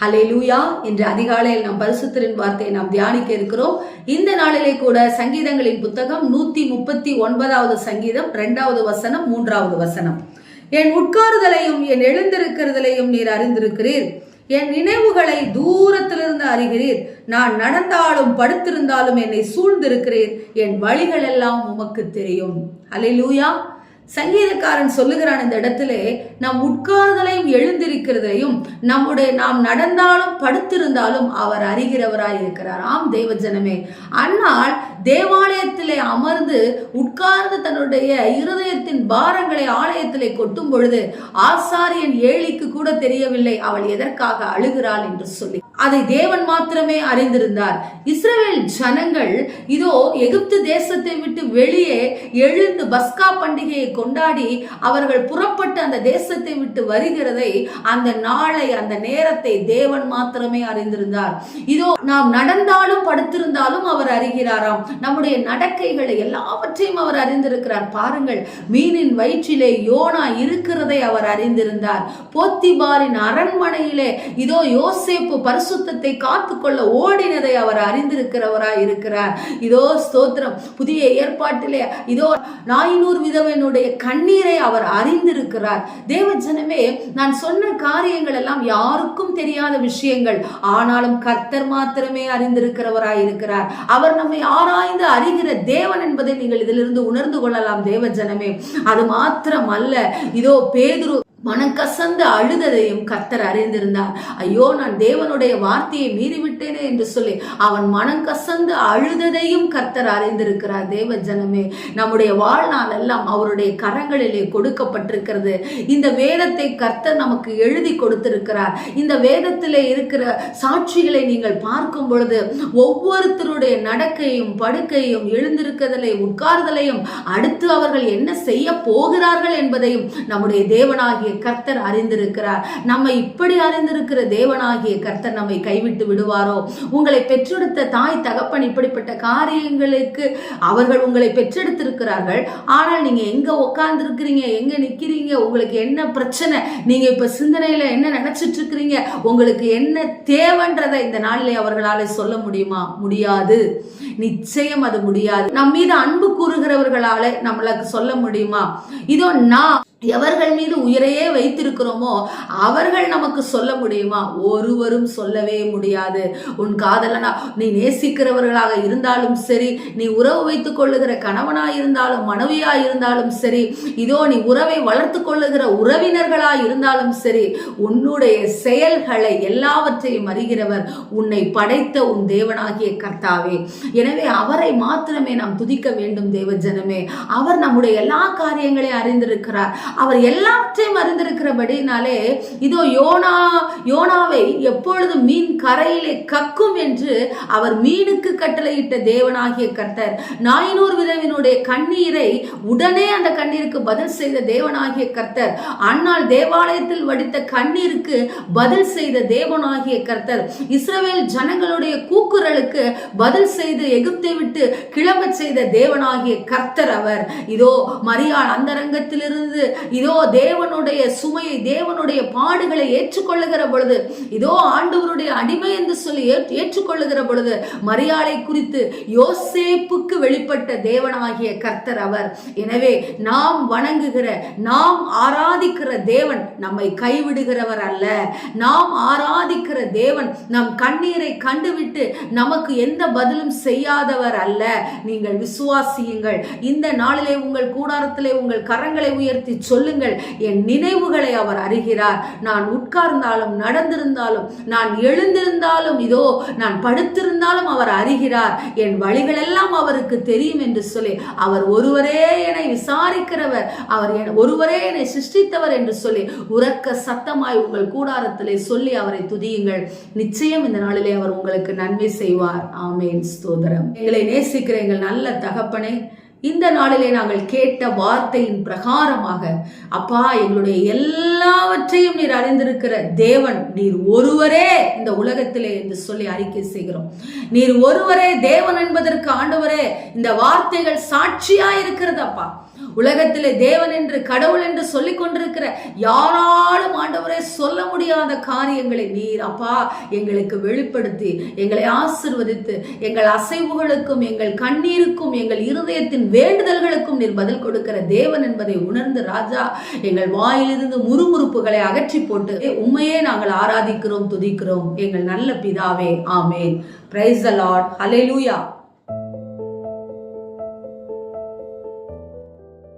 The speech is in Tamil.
ஹலே லூயா என்று அதிகாலையில் நாம் பரிசுத்தரின் வார்த்தையை நாம் தியானிக்க இருக்கிறோம். இந்த நாளிலே கூட சங்கீதங்களின் புத்தகம் நூத்தி முப்பத்தி ஒன்பதாவது சங்கீதம் இரண்டாவது வசனம் மூன்றாவது வசனம். என் உட்காருதலையும் என் எழுந்திருக்கிறதலையும் நீர் அறிந்திருக்கிறீர். என் நினைவுகளை தூரத்திலிருந்து அறிகிறீர். நான் நடந்தாலும் படுத்திருந்தாலும் என்னை சூழ்ந்திருக்கிறீர். என் வழிகள் எல்லாம் உமக்கு தெரியும். அலை லூயா சங்கீதக்காரன் சொல்லுகிறான் இந்த இடத்திலே நம் உட்கார்தலையும் எழுந்திருக்கிறதையும் நம்முடைய நாம் நடந்தாலும் படுத்திருந்தாலும் அவர் அறிகிறவராய் இருக்கிறார். ஆம் தேவ ஜனமே அன்னால் தேவாலயத்திலே அமர்ந்து உட்கார்ந்து தன்னுடைய இருதயத்தின் பாரங்களை ஆலயத்திலே கொட்டும் பொழுது ஆசாரியன் ஏழிக்கு கூட தெரியவில்லை அவள் எதற்காக அழுகிறாள்? என்று சொல்லி அதை தேவன் மாத்திரமே அறிந்திருந்தார். இஸ்ரவேல் ஜனங்கள் இதோ எகிப்து தேசத்தை விட்டு வெளியே எழுந்து பஸ்கா பண்டிகையை கொண்டாடி அவர்கள் புறப்பட்டு அந்த தேசத்தை விட்டு வருகிறதை அந்த நாளை அந்த நேரத்தை தேவன் மாத்திரமே அறிந்திருந்தார். இதோ நாம் நடந்தாலும் படுத்திருந்தாலும் அவர் அறிகிறாராம். நம்முடைய நடக்கைகளை எல்லாவற்றையும் அவர் அறிந்திருக்கிறார். பாருங்கள் மீனின் வயிற்றிலே யோனா இருக்கிறதை அவர் அறிந்திருந்தார். போத்திபாரின் அரண்மனையிலே இதோ யோசேப்பு பரிசுத்தத்தை காத்துக்கொள்ள ஓடினதை அவர் அறிந்திருக்கிறவராய் இருக்கிறார் இதோ ஸ்தோத்திரம். புதிய ஏற்பாட்டிலே இதோ நாயினூர் விதவனுடைய கண்ணீரை அவர் அறிந்திருக்கிறார். தேவ ஜனமே நான் சொன்ன காரியங்கள் எல்லாம் யாருக்கும் தெரியாத விஷயங்கள். ஆனாலும் கர்த்தர் மாத்திரமே அறிந்திருக்கிறவராய் இருக்கிறார் அவர் நம்மை ஆராய்ந்து அறிகிற தேவன் என்பதை நீங்கள் இதிலிருந்து உணர்ந்து கொள்ளலாம் தேவ ஜனமே அது மாத்திரம் அல்ல இதோ பேதுரு மனக்கசந்து அழுததையும் கர்த்தர் அறிந்திருந்தார். ஐயோ நான் தேவனுடைய வார்த்தையை மீறிவிட்டேனே என்று சொல்லி அவன் மனம் கசந்து அழுததையும் கர்த்தர் அறிந்திருக்கிறார். தேவ ஜனமே நம்முடைய வாழ்நாள் எல்லாம் அவருடைய கரங்களிலே கொடுக்கப்பட்டிருக்கிறது. இந்த வேதத்தை கர்த்தர் நமக்கு எழுதி கொடுத்திருக்கிறார். இந்த வேதத்திலே இருக்கிற சாட்சிகளை நீங்கள் பார்க்கும் பொழுது ஒவ்வொருத்தருடைய நடக்கையும் படுக்கையும் எழுந்திருக்கதலை உட்கார்தலையும் அடுத்து அவர்கள் என்ன செய்ய போகிறார்கள் என்பதையும் நம்முடைய தேவனாகிய கர்த்தர் அறிந்திருக்கிறார். நம்மை இப்படி அறிந்திருக்கிற தேவனாகிய கர்த்தர் நம்மை கைவிட்டு விடுவாரோ? உங்களை பெற்றெடுத்த தாய் தகப்பன் இப்படிப்பட்ட காரியங்களுக்கு அவர்கள் உங்களை பெற்றெடுத்திருக்கிறார்கள். ஆனால் நீங்க எங்க உட்கார்ந்து இருக்கிறீங்க எங்க நிக்கிறீங்க? உங்களுக்கு என்ன பிரச்சனை? நீங்க இப்ப சிந்தனையில என்ன நினைச்சிட்டு இருக்கிறீங்க உங்களுக்கு என்ன தேவைன்றதை இந்த நாளிலே அவர்களால சொல்ல முடியுமா? முடியாது. நிச்சயம் அது முடியாது. நம் மீது அன்பு கூறுகிறவர்களால நம்மளுக்கு சொல்ல முடியுமா? இதோ நான் எவர்கள் மீது உயிரையே வைத்திருக்கிறோமோ அவர்கள் நமக்கு சொல்ல முடியுமா? ஒருவரும் சொல்லவே முடியாது. உன் காதலனா நீ நேசிக்கிறவர்களாக இருந்தாலும் சரி நீ உறவு வைத்துக் கொள்ளுகிற கணவனாய் இருந்தாலும் மனைவியா இருந்தாலும் சரி இதோ நீ உறவை வளர்த்து கொள்ளுகிற உறவினர்களா இருந்தாலும் சரி உன்னுடைய செயல்களை எல்லாவற்றையும் அறிகிறவர் உன்னை படைத்த உன் தேவனாகிய கர்த்தாவே. எனவே அவரை மாத்திரமே நாம் துதிக்க வேண்டும் தேவ ஜனமே அவர் நம்முடைய எல்லா காரியங்களையும் அறிந்திருக்கிறார். அவர் எல்லாவற்றையும் அறிந்திருக்கிறபடினாலே இதோ யோனா யோனாவை எப்பொழுது மீன் கரையிலே கக்கும் என்று அவர் மீனுக்கு கட்டளையிட்ட தேவனாகிய கர்த்தர் நாயினூர் விதவினுடைய கண்ணீரை உடனே அந்த கண்ணீருக்கு பதில் செய்த தேவனாகிய கர்த்தர் அன்னால் தேவாலயத்தில் வடித்த கண்ணீருக்கு பதில் செய்த தேவனாகிய கர்த்தர் இஸ்ரவேல் ஜனங்களுடைய கூக்குரலுக்கு பதில் செய்து எகிப்தை விட்டு கிளம்பச் செய்த தேவனாகிய கர்த்தர் அவர். இதோ மரியாள் அந்தரங்கத்திலிருந்து இதோ தேவனுடைய சுமையை தேவனுடைய பாடுகளை ஏற்றுக்கொள்ளுகிற பொழுது இதோ ஆண்டவருடைய அடிமை என்று சொல்லி ஏற்றுக்கொள்ளுகிற பொழுது மரியாதை குறித்து யோசேப்புக்கு வெளிப்பட்ட தேவனாகிய கர்த்தர் அவர். எனவே நாம் வணங்குகிற நாம் ஆராதிக்கிற தேவன் நம்மை கைவிடுகிறவர் அல்ல. நாம் ஆராதிக்கிற தேவன் நம் கண்ணீரை கண்டுவிட்டு நமக்கு எந்த பதிலும் செய்யாதவர் அல்ல. நீங்கள் விசுவாசியுங்கள். இந்த நாளிலே உங்கள் கூடாரத்திலே உங்கள் கரங்களை உயர்த்தி சொல்லுங்கள். என் நினைவுகளை அவர் அறிகிறார். நான் உட்கார்ந்தாலும் நடந்திருந்தாலும் நான் எழுந்திருந்தாலும் இதோ நான் படுத்திருந்தாலும் அவர் அறிகிறார். என் வழிகளெல்லாம் அவருக்கு தெரியும் என்று சொல்லி அவர் ஒருவரே என்னை விசாரிக்கிறவர் அவர் ஒருவரே என்னை சிருஷ்டித்தவர் என்று சொல்லி உறக்க சத்தமாய் உங்கள் கூடாரத்திலே சொல்லி அவரை துதியுங்கள். நிச்சயம் இந்த நாளிலே அவர் உங்களுக்கு நன்மை செய்வார். ஆமேன். ஸ்தோதரம் எங்களை நேசிக்கிற எங்கள் நல்ல தகப்பனே இந்த நாளிலே நாங்கள் கேட்ட வார்த்தையின் பிரகாரமாக அப்பா எங்களுடைய எல்லாவற்றையும் நீர் அறிந்திருக்கிற தேவன் நீர் ஒருவரே இந்த உலகத்திலே என்று சொல்லி அறிக்கை செய்கிறோம். நீர் ஒருவரே தேவன் என்பதற்கு ஆண்டவரே இந்த வார்த்தைகள் சாட்சியா இருக்கிறதப்பா உலகத்திலே தேவன் என்று கடவுள் என்று சொல்லிக் கொண்டிருக்கிற யாராலும் ஆண்டவரே சொல்ல முடியாத காரியங்களை நீர் அப்பா எங்களுக்கு வெளிப்படுத்தி எங்களை ஆசிர்வதித்து எங்கள் அசைவுகளுக்கும் எங்கள் கண்ணீருக்கும் எங்கள் இருதயத்தின் வேண்டுதல்களுக்கும் நீர் பதில் கொடுக்கிற தேவன் என்பதை உணர்ந்து ராஜா எங்கள் வாயிலிருந்து முறுமுறுப்புகளை அகற்றி போட்டு உண்மையே நாங்கள் ஆராதிக்கிறோம் துதிக்கிறோம் எங்கள் நல்ல பிதாவே ஆமேன். Price allot Lord